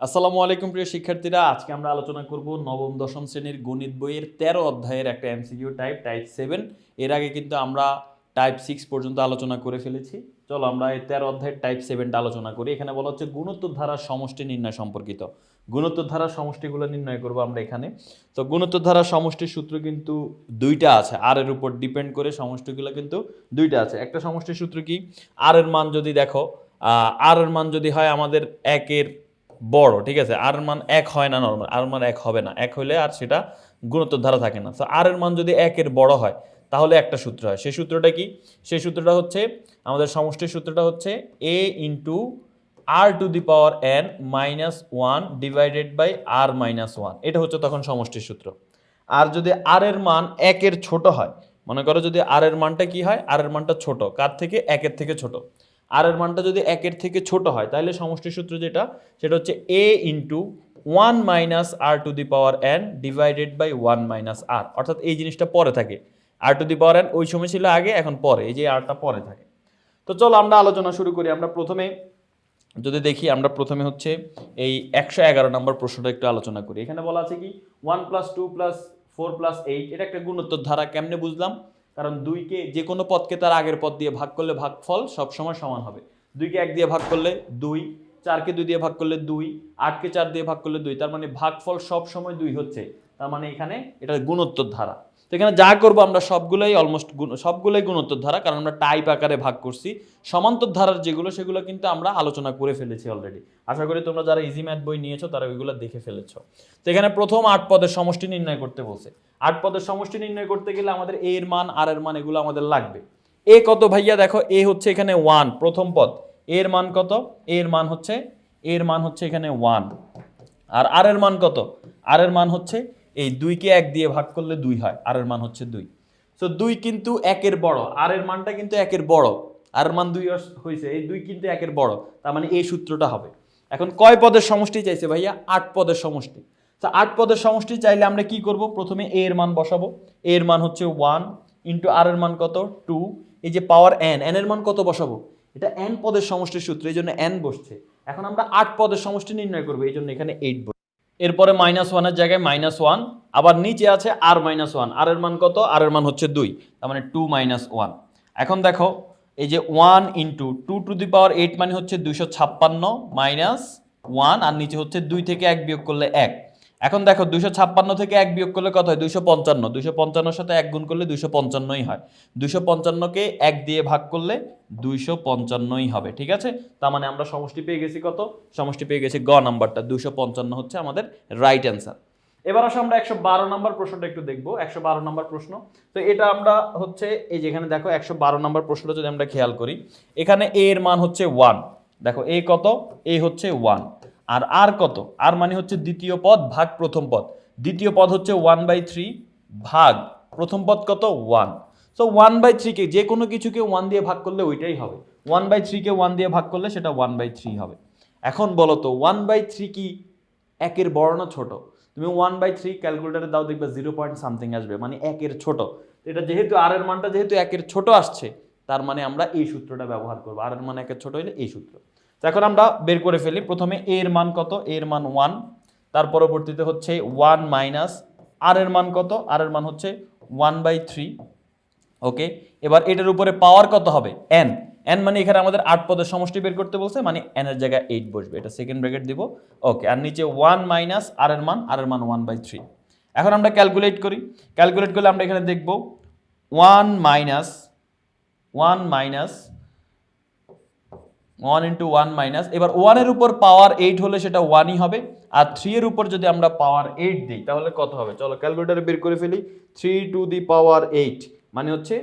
আসসালামু আলাইকুম প্রিয় শিক্ষার্থীরা, আজকে আমরা আলোচনা করব নবম, দশম শ্রেণির গণিত বইয়ের তেরো অধ্যায়ের একটা এমসিকিউ টাইপ টাইপ সেভেন। এর আগে কিন্তু আমরা টাইপ সিক্স পর্যন্ত আলোচনা করে ফেলেছি। চলো আমরা এই তেরো অধ্যায়ের টাইপ সেভেনটা আলোচনা করি। এখানে বলা হচ্ছে গুণোত্তর ধারার সমষ্টি নির্ণয় সম্পর্কিত। গুণোত্তর ধারার সমষ্টিগুলো নির্ণয় করব আমরা এখানে। তো গুণোত্তর ধারার সমষ্টির সূত্র কিন্তু দুইটা আছে। আর এর উপর ডিপেন্ড করে সমষ্টিগুলো কিন্তু দুইটা আছে। একটা সমষ্টির সূত্র কি? আর এর মান যদি দেখো আর এর মান যদি হয় আমাদের একের বড়, ঠিক আছে? আর মান এক হয় না নর্মাল আর মান এক হবে না। এক হলে আর সেটা গুণোত্তর ধারা থাকে না। তো আর এর মান যদি একের বড় হয়, তাহলে একটা সূত্র হয়। সেই সূত্রটা কি? সেই সূত্রটা হচ্ছে, আমাদের সমষ্টির সূত্রটা হচ্ছে a into r to the power n minus one divided by r minus one এটা হচ্ছে তখন সমষ্টির সূত্র। আর যদি আর এর মান একের ছোট হয়, মনে করো যদি আর এর মানটা কি হয়? আর এর মানটা ছোট। কার থেকে? একের থেকে ছোট। আর এর মানটা যদি একের থেকে ছোট হয়, তাহলে সমষ্টির সূত্র যেটা, সেটা হচ্ছে a into one minus r to the power n divided by one minus r অর্থাৎ এই জিনিসটা পরে থাকে। আর টু দি পাওয়ার এন ওই সময় ছিল আগে, এখন পরে। এই যে আরটা পরে থাকে। তো চলো আমরা আলোচনা শুরু করি। আমরা প্রথমে যদি দেখি, আমরা প্রথমে হচ্ছে এই একশো এগারো নম্বর প্রশ্নটা একটু আলোচনা করি। এখানে বলা আছে কি one plus two plus four plus eight এটা একটা গুণোত্তর ধারা, কেমনে বুঝলাম? কারণ দুইকে যে কোনো পদকে তার আগের পদ দিয়ে ভাগ করলে ভাগ ফল সবসময় সমান হবে। দুইকে এক দিয়ে ভাগ করলে দুই চারকে দুই দিয়ে ভাগ করলে দুই আটকে চার দিয়ে ভাগ করলে দুই, তার মানে ভাগফল সবসময় দুই হচ্ছে। তার মানে এখানে এটা গুণোত্তর ধারা। তো এখানে যা করব আমরা সবগুলোই অলমোস্ট সবগুলোই গুণোত্তর ধারা, কারণ আমরা টাইপ আকারে ভাগ করছি। সমান্তর ধারার যেগুলো, সেগুলো কিন্তু আমরা আলোচনা করে ফেলেছি অলরেডি আশা করি তোমরা যারা ইজি ম্যাথ বই নিয়েছো, তারা ওইগুলো দেখে ফেলেছো। তো এখানে প্রথম আট পদের সমষ্টি নির্ণয় করতে বলছে। আট পদের সমষ্টি নির্ণয় করতে গেলে আমাদের এ এর মান আর এর মান, এগুলো আমাদের লাগবে। এ কত ভাইয়া? দেখো এ হচ্ছে এখানে ওয়ান প্রথম পদ। এর মান কত? এর মান হচ্ছে এর মান হচ্ছে এখানে ওয়ান আর আর এর মান কত? আর এর মান হচ্ছে এই দুইকে এক দিয়ে ভাগ করলে দুই হয়, আর এর মান হচ্ছে দুই। তো দুই কিন্তু একের বড়, আর এর মানটা কিন্তু একের বড়, আর মান দুই হয়েছে এই দুই কিন্তু একের বড়, তার মানে এই সূত্রটা হবে। এখন কয় পদের সমষ্টি চাইছে ভাইয়া? আট পদের সমষ্টি। তো আট পদের সমষ্টি চাইলে আমরা কি করব? প্রথমে এ এর মান বসাবো। এ এর মান হচ্ছে ওয়ান ইন্টু আর এর মান কত? টু এই যে পাওয়ার এন এন এর মান কত বসাবো? এটা এন পদের সমষ্টির সূত্র, এই জন্য এন বসছে। এখন আমরা আট পদের সমষ্টি নির্ণয় করব, এই জন্য এখানে এইট এরপরে মাইনাস ওয়ানের জায়গায় মাইনাস ওয়ান আবার নিচে আছে আর মাইনাস ওয়ান আর এর মান কত? আর এর মান হচ্ছে দুই, তার মানে টু মাইনাস ওয়ান এখন দেখো, এই যে one into two to the power eight মানে হচ্ছে দুইশো ছাপ্পান্ন মাইনাস ওয়ান আর নিচে হচ্ছে দুই থেকে এক বিয়োগ করলে এক। এখন দেখো, দুইশো ছাপ্পান্ন থেকে এক বিয়োগ করলে কত হয়? দুইশো পঞ্চান্ন। দুইশো পঞ্চান্নর সাথে এক গুণ করলে দুইশো পঞ্চান্নই হয়। দুইশো পঞ্চান্নকে এক দিয়ে ভাগ করলে দুইশো পঞ্চান্নই হবে, ঠিক আছে? তার মানে আমরা সমষ্টি পেয়ে গেছি কত? সমষ্টি পেয়ে গেছি গ নাম্বারটা। দুইশো পঞ্চান্ন হচ্ছে আমাদের রাইট অ্যান্সার এবার আসলে আমরা একশো বারো নম্বর প্রশ্নটা একটু দেখব। একশো বারো নম্বর প্রশ্ন। তো এটা আমরা হচ্ছে, এই যেখানে দেখো, একশো বারো নম্বর প্রশ্নটা যদি আমরা খেয়াল করি, এখানে এ এর মান হচ্ছে ওয়ান দেখো, এ কত? এ হচ্ছে ওয়ান আর আর কত? আর মানে হচ্ছে দ্বিতীয় পদ ভাগ প্রথম পদ। দ্বিতীয় পদ হচ্ছে ওয়ান বাই থ্রি ভাগ। প্রথম পদ কত? ওয়ান সো ওয়ান বাই থ্রিকে যে কোনো কিছুকে ওয়ান দিয়ে ভাগ করলে ওইটাই হবে। ওয়ান বাই থ্রিকে ওয়ান দিয়ে ভাগ করলে সেটা ওয়ান বাই থ্রি হবে। এখন বলো তো ওয়ান বাই থ্রি কি একের না ছোট? তুমি ওয়ান বাই থ্রি ক্যালকুলেটারে দাও, দেখবে জিরো পয়েন্ট সামথিং আসবে মানে একের ছোট। এটা যেহেতু আর এর মানটা যেহেতু একের ছোট আসছে, তার মানে আমরা এই সূত্রটা ব্যবহার করব। আর এর মান একের ছোট হলে এই সূত্র। তো এখন আমরা বের করে ফেলি। প্রথমে এ এর মান কত? এর মান ওয়ান তার পরবর্তীতে হচ্ছে ওয়ান মাইনাস আর এর মান কত? আর এর মান হচ্ছে ওয়ান বাই থ্রি ওকে এবার এটার উপরে পাওয়ার কত হবে? এন এন মানে এখানে আমাদের আট পদের সমষ্টি বের করতে বলছে মানে এন এর জায়গায় এইট বসবে। এটা সেকেন্ড ব্র্যাকেট দিব। ওকে আর নিচে ওয়ান মাইনাস আর এর মান আর এর মান ওয়ান বাই থ্রি এখন আমরা ক্যালকুলেট করি। ক্যালকুলেট করলে আমরা এখানে দেখব one minus one minus one into one minus এবার ওয়ানের উপর পাওয়ার এইট হলে সেটা ওয়ানই হবে, আর থ্রি এর উপর যদি আমরা পাওয়ার এইট দিই, তাহলে কত হবে? চলো ক্যালকুলেটারে বের করে ফেলি three to the power eight মানে হচ্ছে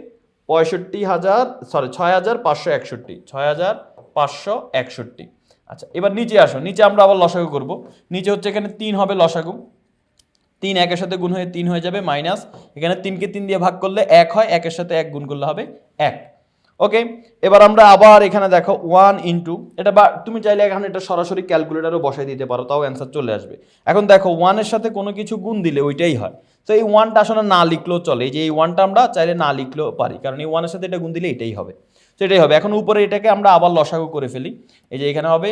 পঁয়ষট্টি হাজার সরি ছয় হাজার পাঁচশো একষট্টি, ছয় হাজার পাঁচশো একষট্টি। আচ্ছা এবার নিচে আসো, নিচে আমরা আবার লসাগু করব, নিচে হচ্ছে এখানে তিন হবে লসাগু। তিন একের সাথে গুণ হয়ে তিন হয়ে যাবে মাইনাস এখানে তিনকে তিন দিয়ে ভাগ করলে এক হয়, একের সাথে এক গুণ করলে হবে এক। ওকে এবার আমরা আবার এখানে দেখো ওয়ান ইন্টু এটা বা তুমি চাইলে এখানে এটা সরাসরি ক্যালকুলেটারও বসাই দিতে পারো, তাও অ্যান্সার চলে আসবে। এখন দেখো ওয়ানের সাথে কোনো কিছু গুণ দিলে ওইটাই হয়। তো এই ওয়ানটা আসলে না লিখলেও চলে। যে এই ওয়ানটা আমরা চাইলে না লিখলেও পারি, কারণ এই ওয়ানের সাথে এটা গুণ দিলে এটাই হবে। তো এটাই হবে। এখন উপরে এটাকে আমরা আবার লসাগু করে ফেলি। এই যে এখানে হবে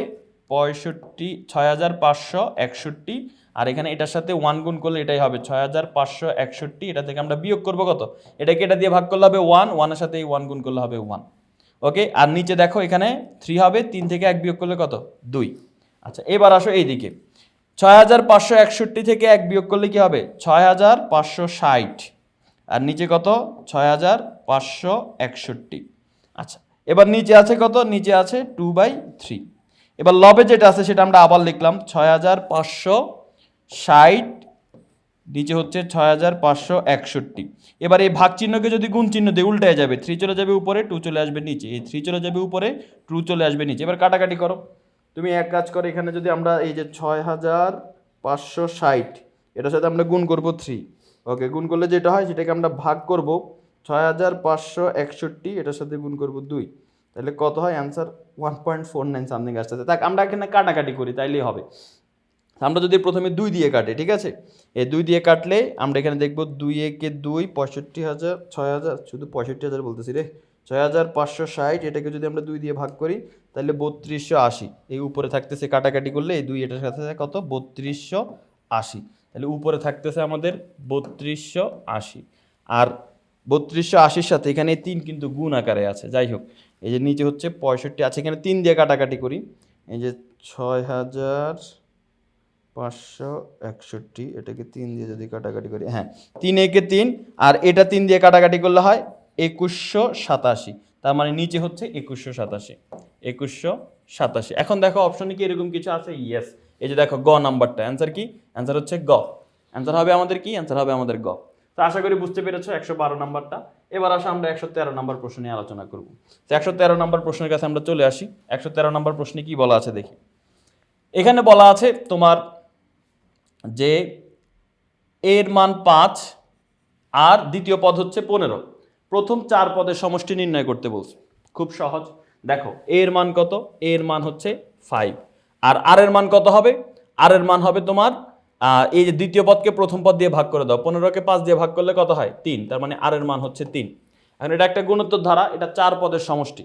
পঁয়ষট্টি, ছয় হাজার পাঁচশো একষট্টি আর এখানে এটার সাথে ওয়ান গুণ করলে এটাই হবে ছয় হাজার পাঁচশো একষট্টি। এটা থেকে আমরা বিয়োগ করব কত? এটাকে এটা দিয়ে ভাগ করলে হবে ওয়ান ওয়ানের সাথে এই ওয়ান গুণ করলে হবে ওয়ান ওকে আর নিচে দেখো এখানে থ্রি হবে, তিন থেকে এক বিয়োগ করলে কত? দুই। আচ্ছা এবার আসো এইদিকে। ছয় হাজার পাঁচশো একষট্টি থেকে এক বিয়োগ করলে কি হবে? ছয় হাজার পাঁচশো ষাট। আর নিচে কত? ছয় হাজার পাঁচশো একষট্টি। আচ্ছা এবার নিচে আছে কত? নিচে আছে টু বাই থ্রি এবার লবে যেটা আছে সেটা আমরা আবার লিখলাম, ছয় হাজার পাঁচশো ষাট, নিচে হচ্ছে ছয় হাজার পাঁচশো একষট্টি। এবার এই ভাগ চিহ্নকে যদি গুণ চিহ্ন দিয়ে উল্টে যাবে থ্রি চলে যাবে উপরে টু চলে আসবে নিচে। এই থ্রি চলে যাবে উপরে টু চলে আসবে নিচে। এবার কাটাকাটি করো। তুমি এক কাজ করো, এখানে যদি আমরা এই যে ছয় হাজার পাঁচশো ষাট, এটার সাথে আমরা গুণ করব থ্রি ওকে গুণ করলে যেটা হয়, সেটাকে আমরা ভাগ করব ছয় হাজার পাঁচশো একষট্টি, এটার সাথে গুণ করব দুই। তাহলে কত হয়? Answer one point four nine something আসতেছে। তাক আমরা এখানে কাটাকাটি করি, তাইলেই হবে। আমরা যদি প্রথমে দুই দিয়ে কাটি, ঠিক আছে? এই দুই দিয়ে কাটলে আমরা এখানে দেখব দুই একে দুই পঁয়ষট্টি হাজার ছয় হাজার, শুধু পঁয়ষট্টি হাজার বলতেছি রে, ছয় হাজার পাঁচশো ষাট এটাকে যদি আমরা দুই দিয়ে ভাগ করি, তাহলে বত্রিশশো আশি। এই উপরে থাকতেছে কাটাকাটি করলে এই দুই এটার সাথে কত? বত্রিশশো আশি। তাহলে উপরে থাকতেছে আমাদের বত্রিশশো আশি। আর বত্রিশশো আশির সাথে এখানে তিন কিন্তু গুণ আকারে আছে, যাই হোক। এই যে নিচে হচ্ছে পঁয়ষট্টি আছে এখানে তিন দিয়ে কাটাকাটি করি। এই যে ছয় হাজার পাঁচশো একষট্টি, এটাকে তিন দিয়ে যদি কাটাকাটি করি হ্যাঁ তিন একে তিন, আর এটা তিন দিয়ে কাটাকাটি করলে হয় একুশশো সাতাশি, তার মানে নিচে হচ্ছে একুশশো সাতাশি একুশশো সাতাশি। এখন দেখো অপশনে কি এরকম কিছু আছে? ইয়েস এই যে দেখো গ নাম্বারটা অ্যান্সার কি? অ্যান্সার হচ্ছে গ। অ্যান্সার হবে আমাদের কি? অ্যান্সার হবে আমাদের গ। তো আশা করি বুঝতে পেরেছ একশো বারো নাম্বারটা। এবার আসো আমরা একশো তেরো নাম্বার প্রশ্ন নিয়ে আলোচনা করব। তো একশো তেরো নাম্বার প্রশ্নের কাছে আমরা চলে আসি। একশো তেরো নাম্বার প্রশ্নে কি বলা আছে দেখি। এখানে বলা আছে তোমার যে এর মান পাঁচ আর দ্বিতীয় পদ হচ্ছে পনেরো। প্রথম চার পদের সমষ্টি নির্ণয় করতে বলছে। খুব সহজ। দেখো, এর মান কত? এর মান হচ্ছে ফাইভ আর আর এর মান কত হবে? আর এর মান হবে তোমার এই যে দ্বিতীয় পদকে প্রথম পদ দিয়ে ভাগ করে দাও। পনেরোকে পাঁচ দিয়ে ভাগ করলে কত হয়? তিন। তার মানে আর এর মান হচ্ছে তিন। এখন এটা একটা গুণোত্তর ধারা, এটা চার পদের সমষ্টি।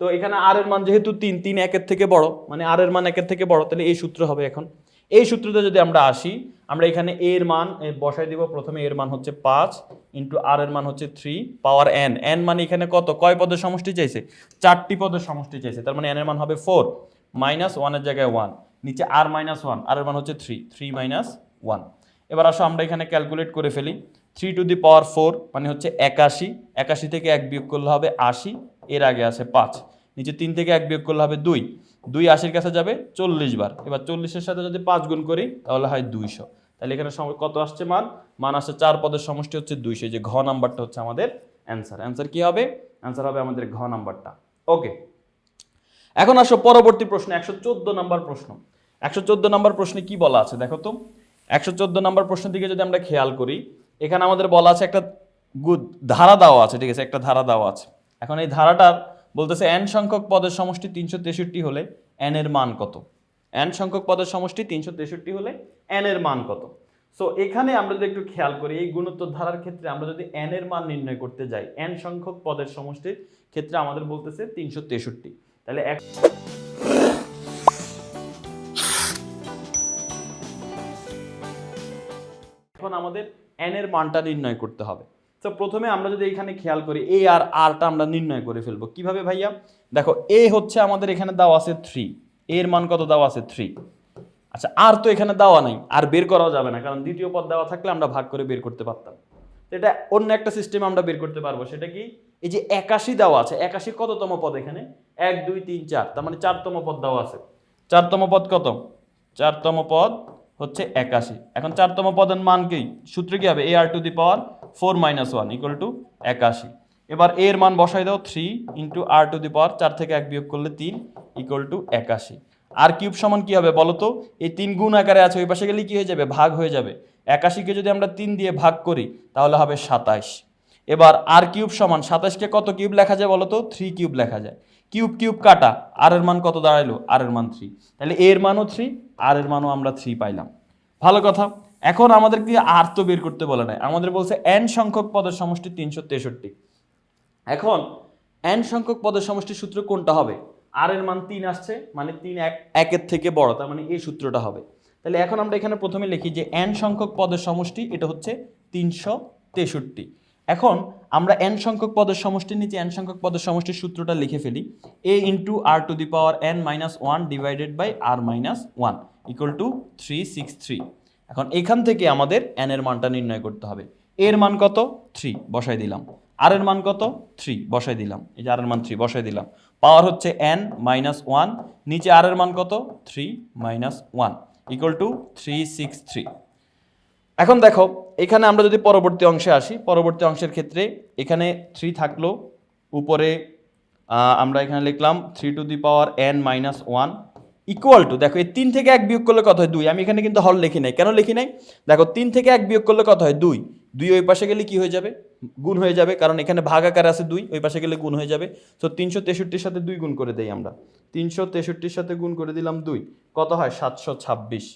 তো এখানে আর এর মান যেহেতু তিন তিন একের থেকে বড় মানে আর এর মান একের থেকে বড়, তাহলে এই সূত্র হবে এখন। এই সূত্রতে যদি আমরা আসি, আমরা এখানে এর মান বসাই দিব। প্রথমে এর মান হচ্ছে পাঁচ ইন্টু আর এর মান হচ্ছে থ্রি পাওয়ার এন এন মানে এখানে কত? কয় পদের সমষ্টি চাইছে? চারটি পদের সমষ্টি চাইছে। তার মানে এন এর মান হবে ফোর মাইনাস ওয়ানের জায়গায় ওয়ান নিচে আর মাইনাস ওয়ান আর এর মান হচ্ছে থ্রি থ্রি মাইনাস ওয়ান এবার আসো, আমরা এখানে ক্যালকুলেট করে ফেলি। Three to the power four মানে হচ্ছে একাশি। একাশি থেকে এক বিয়োগ করলে হবে আশি, এর আগে আছে পাঁচ। নিচে তিন থেকে এক বিয়োগ করলে হবে দুই। দুই আশির কাছে যাবে চল্লিশ বার। এবার চল্লিশের সাথে যদি পাঁচ গুণ করি, তাহলে হয় দুইশো। তাহলে এখানে কত আসছে মান? মান আসছে চার, পদের সমষ্টি হচ্ছে দুইশো। যে ঘ নাম্বারটা হচ্ছে আমাদের অ্যান্সার অ্যান্সার কি হবে? অ্যান্সার হবে আমাদের ঘ নাম্বারটা। ওকে এখন আসো পরবর্তী প্রশ্ন, একশো চোদ্দ নাম্বার প্রশ্ন। একশো চোদ্দ নাম্বার প্রশ্নে কি বলা আছে দেখো তো? একশো চোদ্দ নাম্বার প্রশ্নের দিকে যদি আমরা খেয়াল করি, এখানে আমাদের বলা আছে একটা ধারা দেওয়া আছে, ঠিক আছে? একটা ধারা দেওয়া আছে। এখন এই ধারাটার বলতেছে এন সংখ্যক পদের সমষ্টি তিনশো তেষট্টি হলে এন এর মান কত? এন সংখ্যক পদের সমষ্টি তিনশো তেষট্টি হলে এন এর মান কত? সো এখানে আমরা যদি একটু খেয়াল করি, এই গুণোত্তর ধারার ক্ষেত্রে আমরা যদি এন এর মান নির্ণয় করতে যাই এন সংখ্যক পদের সমষ্টির ক্ষেত্রে আমাদের বলতেছে তিনশো তেষট্টি। তাহলে এক এখন আমাদের এন এর মানটা নির্ণয় করতে হবে। তো প্রথমে আমরা যদি এখানে খেয়াল করি এ আর আরটা আমরা নির্ণয় করে ফেলব। কীভাবে ভাইয়া? দেখো এ হচ্ছে আমাদের এখানে দেওয়া আছে থ্রি এর মান কত দেওয়া আছে? থ্রি আচ্ছা আর তো এখানে দেওয়া নাই। আর বের করাও যাবে না, কারণ দ্বিতীয় পদ দেওয়া থাকলে আমরা ভাগ করে বের করতে পারতাম। এটা অন্য একটা সিস্টেম আমরা বের করতে পারব। সেটা কি? এই যে একাশি দেওয়া আছে একাশি কততম পদ এখানে? এক, দুই, তিন, চার। তার মানে চারতম পদ দেওয়া আছে। চারতম পদ কত? চারতম পদ হচ্ছে একাশি। এখন চারতম পদের মান কি? সূত্র কি হবে? A r to the power four minus one equal to একাশি। এবার এর মান বসাই দাও three into r to the power চার থেকে এক বিয়োগ করলে তিন ইকুয়াল টু একাশি। আর কিউব সমান কি হবে বলো তো? এই তিন গুণ আকারে আছে, ওই পাশে গেলে কি হয়ে যাবে? ভাগ হয়ে যাবে। একাশিকে যদি আমরা তিন দিয়ে ভাগ করি, তাহলে হবে সাতাইশ। এবার আর কিউব সমান সাতাশকে কত কিউব লেখা যায় বলো তো? থ্রি কিউব লেখা যায়। কিউব কিউব কাটা আর এর মান কত দাঁড়াইলো? আর এর মান থ্রি তাহলে এর মানও থ্রি আর এর মানও আমরা থ্রি পাইলাম। ভালো কথা। এখন আমাদের কি আর তো বের করতে বলে নাই। আমাদের বলছে এন সংখ্যক পদের সমষ্টি তিনশো তেষট্টি। এখন এন সংখ্যক পদের সমষ্টির সূত্র কোনটা হবে? আর এর মান তিন আসছে মানে তিন এক, একের থেকে বড়, তার মানে এই সূত্রটা হবে। তাহলে এখন আমরা এখানে প্রথমে লিখি যে এন সংখ্যক পদের সমষ্টি, এটা হচ্ছে তিনশো তেষট্টি। এখন আমরা এন সংখ্যক পদের সমষ্টির নিচে এন সংখ্যক পদের সমষ্টির সূত্রটা লিখে ফেলি। A into r to the power n minus one divided by r minus one equal to three six three এখন এখান থেকে আমাদের এন এর মানটা নির্ণয় করতে হবে। এর মান কত? থ্রি বসাই দিলাম। আর এর মান কত? থ্রি বসাই দিলাম। এই যে আর এর মান থ্রি বসাই দিলাম। পাওয়ার হচ্ছে এন মাইনাস ওয়ান নিচে আর এর মান কত? Three minus one equal to three six three এখন দেখো, এখানে আমরা যদি পরবর্তী অংশে আসি, পরবর্তী অংশের ক্ষেত্রে এখানে থ্রি থাকল, উপরে আমরা এখানে লিখলাম three to the power n minus one equal to দেখো, এই তিন থেকে এক বিয়োগ করলে কত হয়? দুই। আমি এখানে কিন্তু হল লিখি নাই। কেন লিখি নাই? দেখো, তিন থেকে এক বিয়োগ করলে কত হয়? দুই। দুই ওই পাশে গেলে কি হয়ে যাবে? গুণ হয়ে যাবে, কারণ এখানে ভাগ আকার আছে দুই। ওই পাশে গেলে গুণ হয়ে যাবে। তো তিনশো তেষট্টির সাথে দুই গুণ করে দেই আমরা। তিনশো তেষট্টির সাথে গুণ করে দিলাম দুই। কত হয়? সাতশো ছাব্বিশ।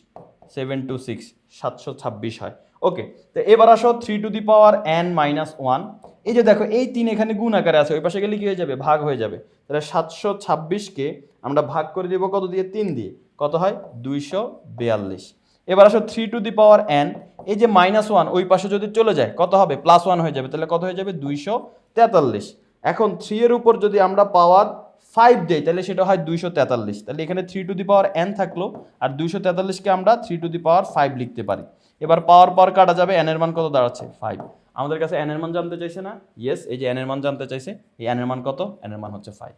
সেভেন টু সিক্স, সাতশো ছাব্বিশ হয়। ওকে তো এবার আসো three to the power n minus one এই যে দেখো, এই তিন এখানে গুণ আকারে আছে, ওই পাশে গেলে কি হয়ে যাবে? ভাগ হয়ে যাবে। তাহলে সাতশো ছাব্বিশকে আমরা ভাগ করে দিব কত দিয়ে? তিন দিয়ে। কত হয়? দুইশো বিয়াল্লিশ। এবার আসো three to the power n এই যে মাইনাস ওয়ান ওই পাশে যদি চলে যায়, কত হবে? প্লাস ওয়ান হয়ে যাবে। তাহলে কত হয়ে যাবে? দুইশো তেতাল্লিশ। এখন থ্রি এর উপর যদি আমরা পাওয়ার ফাইভ দেই, তাহলে সেটা হয় দুইশো তেতাল্লিশ। তাহলে এখানে three to the power n থাকল, আর দুইশো তেতাল্লিশকে আমরা three to the power five লিখতে পারি। এবার পাওয়ার পাওয়ার কাটা যাবে এন এর মান কত দাঁড়াচ্ছে? ফাইভ আমাদের কাছে এন এর মান জানতে চাইছে না? ইয়েস এই যে এন এর মান জানতে চাইছে, এই এন এর মান কত? এন এর মান হচ্ছে ফাইভ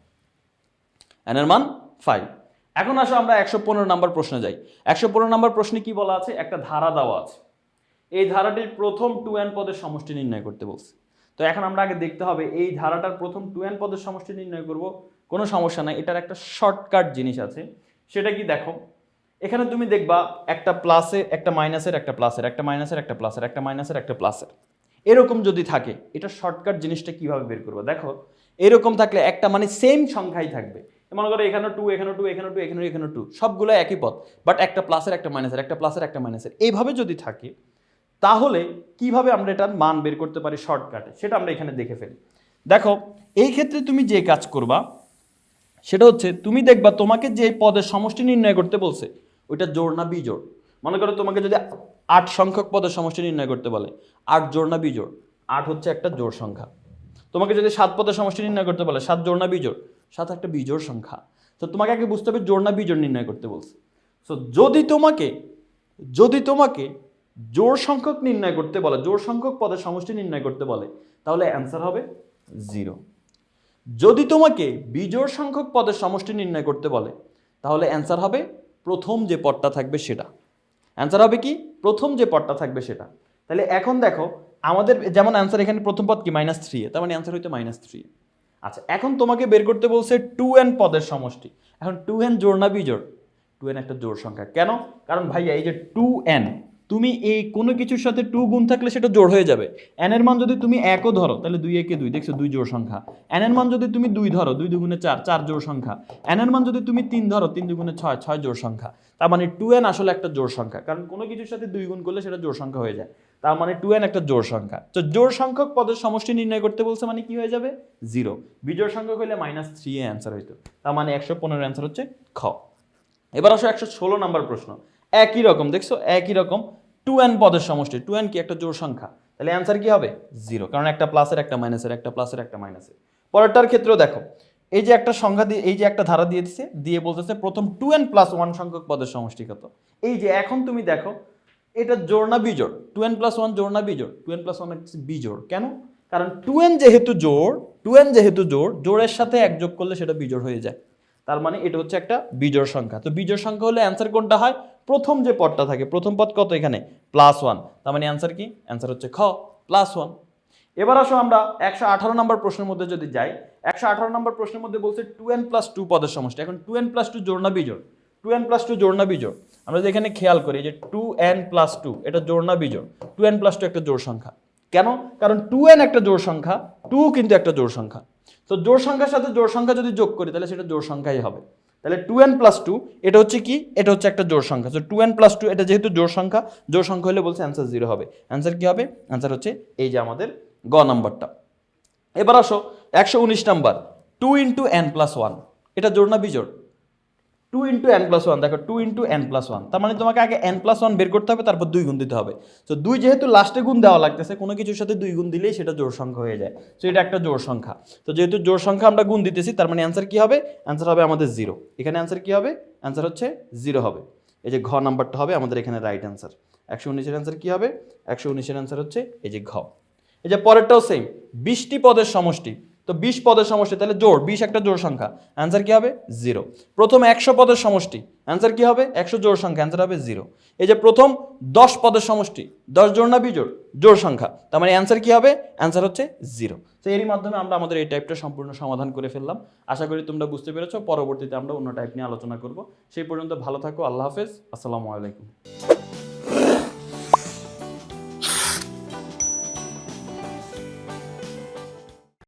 এন এর মান ফাইভ এখন আসো আমরা একশো পনেরো নম্বর প্রশ্নে যাই। একশো পনেরো নম্বর প্রশ্নে কি বলা আছে? একটা ধারা দেওয়া আছে। এই ধারাটির প্রথম টু এন পদের সমষ্টি নির্ণয় করতে বলছে। তো এখন আমরা আগে দেখতে হবে, এই ধারাটার প্রথম টু এন পদের সমষ্টি নির্ণয় করব। কোনো সমস্যা নাই, এটার একটা শর্টকাট জিনিস আছে। সেটা কি দেখো, এখানে তুমি দেখবা একটা প্লাসে একটা মাইনাসের একটা প্লাসের একটা মাইনাসের একটা প্লাসের একটা মাইনাসের একটা প্লাসের এরকম যদি থাকে, এটা শর্টকাট জিনিসটা কীভাবে বের করব? দেখো, এরকম থাকলে একটা মানে সেম সংখ্যাই থাকবে। মনে করো এখানে টু এখানে টু এখানে টু এখানে এখানে টু সবগুলো একই পথ বাট একটা প্লাসের একটা মাইনাসের একটা প্লাসের একটা মাইনাসের এইভাবে যদি থাকে, তাহলে কীভাবে আমরা এটার মান বের করতে পারি শর্টকাটে সেটা আমরা এখানে দেখে ফেলি। দেখো, এই ক্ষেত্রে তুমি যে কাজ করবা, সেটা হচ্ছে তুমি দেখবা তোমাকে যে পদের সমষ্টি নির্ণয় করতে বলছে, ওইটা জোর না বিজোড়? মনে করো তোমাকে যদি আট সংখ্যক পদের সমষ্টি নির্ণয় করতে বলে। আট জোর না বিজোড়? আট হচ্ছে একটা জোর সংখ্যা। তোমাকে যদি সাত পদের সমষ্টি নির্ণয় করতে বলে, সাত জোর না বিজোড়? সাত একটা বিজোড় সংখ্যা। তো তোমাকে আগে বুঝতে হবে জোর না বিজোড় নির্ণয় করতে বলছে। সো যদি তোমাকে যদি তোমাকে জোড় সংখ্যক নির্ণয় করতে বলে, জোড় সংখ্যক পদের সমষ্টি নির্ণয় করতে বলে, তাহলে অ্যান্সার হবে জিরো। যদি তোমাকে বিজোড় সংখ্যক পদের সমষ্টি নির্ণয় করতে বলে, তাহলে অ্যান্সার হবে প্রথম যে পদটা থাকবে সেটা। অ্যান্সার হবে কি? প্রথম যে পদটা থাকবে সেটা। তাহলে এখন দেখো, আমাদের যেমন অ্যান্সার এখানে প্রথম পদ কি? মাইনাস থ্রি তার মানে অ্যান্সার হইতে মাইনাস থ্রি আচ্ছা এখন তোমাকে বের করতে বলছে টু এন পদের সমষ্টি। এখন টু এন জোড় না বিজোড়? টু এন একটা জোর সংখ্যা। কেন? কারণ ভাইয়া এই যে টু এন তুমি এই কোনো কিছুর সাথে টু গুণ থাকলে সেটা জোড় হয়ে যাবে। এন এর মান যদি তুমি একও ধরো, তাহলে দুই, একে দুই, দেখছ দুই জোড় সংখ্যা। এন এর মান যদি তুমি দুই ধরো, দুই দুগুণে চার চার জোড় সংখ্যা। এন এর মান যদি তুমি তিন ধরো, তিন দুগুণে ছয় ছয় জোড় সংখ্যা। তার মানে টু এন আসলে একটা জোড় সংখ্যা, কারণ কোনো কিছুর সাথে দুই গুণ করলে সেটা জোড় সংখ্যা হয়ে যায়। তার মানে টু এন একটা জোড় সংখ্যা। তো জোড় সংখ্যক পদের সমষ্টি নির্ণয় করতে বলছে মানে কি হয়ে যাবে? জিরো বিজোড় সংখ্যক হলে মাইনাস থ্রি এ অ্যান্সার হইতো। তার মানে একশো পনেরো অ্যান্সার হচ্ছে খ। এবার আসো একশো ষোলো নাম্বার প্রশ্ন। একই রকম, দেখছ? একই রকম টু এন পদের সমষ্টি। টু এন কি? একটা জোড় সংখ্যা। তাহলে অ্যান্সার কি হবে? জিরো কারণ একটা প্লাসের একটা মাইনাসের একটা প্লাসের একটা মাইনাসের পরেরটার ক্ষেত্রেও দেখো, এই যে একটা সংখ্যা দিয়ে, এই যে একটা ধারা দিয়ে দিচ্ছে দিয়ে বলতেছে প্রথম টু এন প্লাস ওয়ান সংখ্যক পদের সমষ্টি কত? এই যে এখন তুমি দেখো, এটা জোড় না বিজোড়? টু এন প্লাস ওয়ান জোড় না বিজোড়? টু এন প্লাস ওয়ান বিজোড়। কেন? কারণ টু এন যেহেতু জোড় টু এন যেহেতু জোড়, জোড়ের সাথে এক যোগ করলে সেটা বিজোড় হয়ে যায়। তার মানে এটা হচ্ছে একটা বিজোড় সংখ্যা। তো বিজোড় সংখ্যা হলে অ্যান্সার কোনটা হয়? প্রথম যে পদটা থাকে, প্রথম পদ কত এখানে? প্লাস ওয়ান তার মানে অ্যান্সার কি? অ্যান্সার হচ্ছে খ প্লাস ওয়ান এবার আসো আমরা একশো আঠারো নম্বর প্রশ্নের মধ্যে যদি যাই, একশো আঠারো নম্বর প্রশ্নের মধ্যে বলছে টু এন প্লাস টু পদের সমষ্টি। এখন টু এন প্লাস টু জোড় না বিজোড়। টু এন প্লাস টু জোড় না বিজোড়। আমরা যদি এখানে খেয়াল করি যে টু এন প্লাস টু এটা জোড় না বিজোড়। টু এন প্লাস টু একটা জোড় সংখ্যা। কেন? কারণ টু এন একটা জোড় সংখ্যা টু কিন্তু একটা জোড় সংখ্যা। তো জোড় সংখ্যার সাথে জোড় সংখ্যা যদি যোগ করি, তাহলে সেটা জোড় সংখ্যাই হবে। তাহলে টু এন প্লাস টু এটা হচ্ছে কি? এটা হচ্ছে একটা জোর সংখ্যা। তো টু এন প্লাস টু এটা যেহেতু জোর সংখ্যা জোর সংখ্যা হলে বলছে অ্যান্সার জিরো হবে। অ্যান্সার কী হবে? অ্যান্সার হচ্ছে এই যে আমাদের গ নাম্বারটা। এবার আসো, একশো উনিশ number two into n plus one এটা জোর না বিজোড়? Two into n plus one দেখো two into n plus one তার মানে তোমাকে আগে এন প্লাস ওয়ান বের করতে হবে, তারপর দুই গুণ দিতে হবে। তো দুই যেহেতু লাস্টে গুণ দেওয়া লাগতেছে, কোনো কিছুর সাথে দুই গুণ দিলেই সেটা জোর সংখ্যা হয়ে যায়। তো এটা একটা জোর সংখ্যা। তো যেহেতু জোর সংখ্যা আমরা গুণ দিতেছি, তার মানে অ্যান্সার কী হবে? অ্যান্সার হবে আমাদের জিরো এখানে অ্যান্সার কী হবে? অ্যান্সার হচ্ছে জিরো হবে। এই যে ঘ নাম্বারটা হবে আমাদের এখানে রাইট অ্যান্সার একশো উনিশের অ্যান্সার কী হবে? একশো উনিশের অ্যান্সার হচ্ছে এই যে ঘ। এই যে পরেরটাও সেম বিশটি পদের সমষ্টি। তো বিশ পদের সমষ্টি, তাহলে জোর বিশ একটা জোড় সংখ্যা। অ্যান্সার কি হবে? জিরো প্রথম একশো পদের সমষ্টি। অ্যান্সার কি হবে? একশো জোর সংখ্যা। অ্যান্সার হবে জিরো এই যে প্রথম দশ পদের সমষ্টি, দশ জোড় না বিজোড় জোড়? সংখ্যা। তার মানে অ্যান্সার কি হবে? অ্যান্সার হচ্ছে জিরো তো এরই মাধ্যমে আমরা আমাদের এই টাইপটা সম্পূর্ণ সমাধান করে ফেললাম। আশা করি তোমরা বুঝতে পেরেছ। পরবর্তীতে আমরা অন্য টাইপ নিয়ে আলোচনা করব। সেই পর্যন্ত ভালো থাকো। আল্লাহ হাফেজ। আসসালামু আলাইকুম।